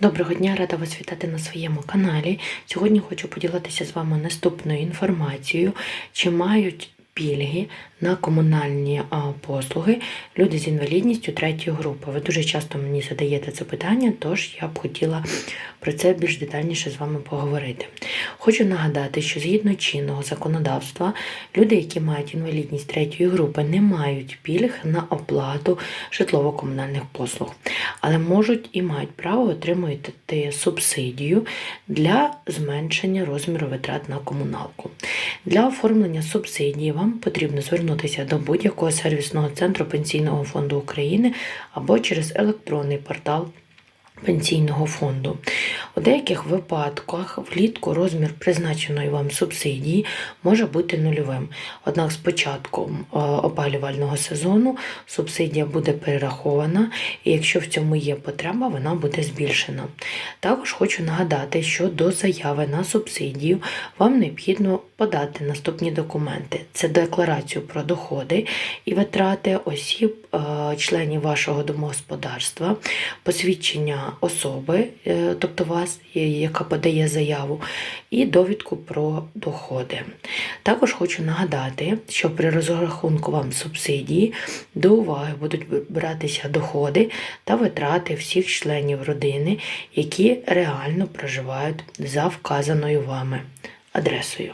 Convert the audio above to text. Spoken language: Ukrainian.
Доброго дня, рада вас вітати на своєму каналі. Сьогодні хочу поділитися з вами наступною інформацією, чи мають пільги на комунальні послуги люди з інвалідністю третьої групи. Ви дуже часто мені задаєте це питання, тож я б хотіла про це більш детальніше з вами поговорити. Хочу нагадати, що згідно чинного законодавства, люди, які мають інвалідність третьої групи, не мають пільг на оплату житлово-комунальних послуг, але можуть і мають право отримувати субсидію для зменшення розміру витрат на комуналку. Для оформлення субсидії вам потрібно звернутися до будь-якого сервісного центру Пенсійного фонду України або через електронний портал Пенсійного фонду. У деяких випадках влітку розмір призначеної вам субсидії може бути нульовим. Однак з початком е, опалювального сезону субсидія буде перерахована, і якщо в цьому є потреба, вона буде збільшена. Також хочу нагадати, що до заяви на субсидію вам необхідно подати наступні документи: це декларацію про доходи і витрати осіб, е, членів вашого домогосподарства, посвідчення особи, е, тобто вас, яка подає заяву, і довідку про доходи. Також хочу нагадати, що при розрахунку вам субсидії до уваги будуть братися доходи та витрати всіх членів родини, які реально проживають за вказаною вами адресою.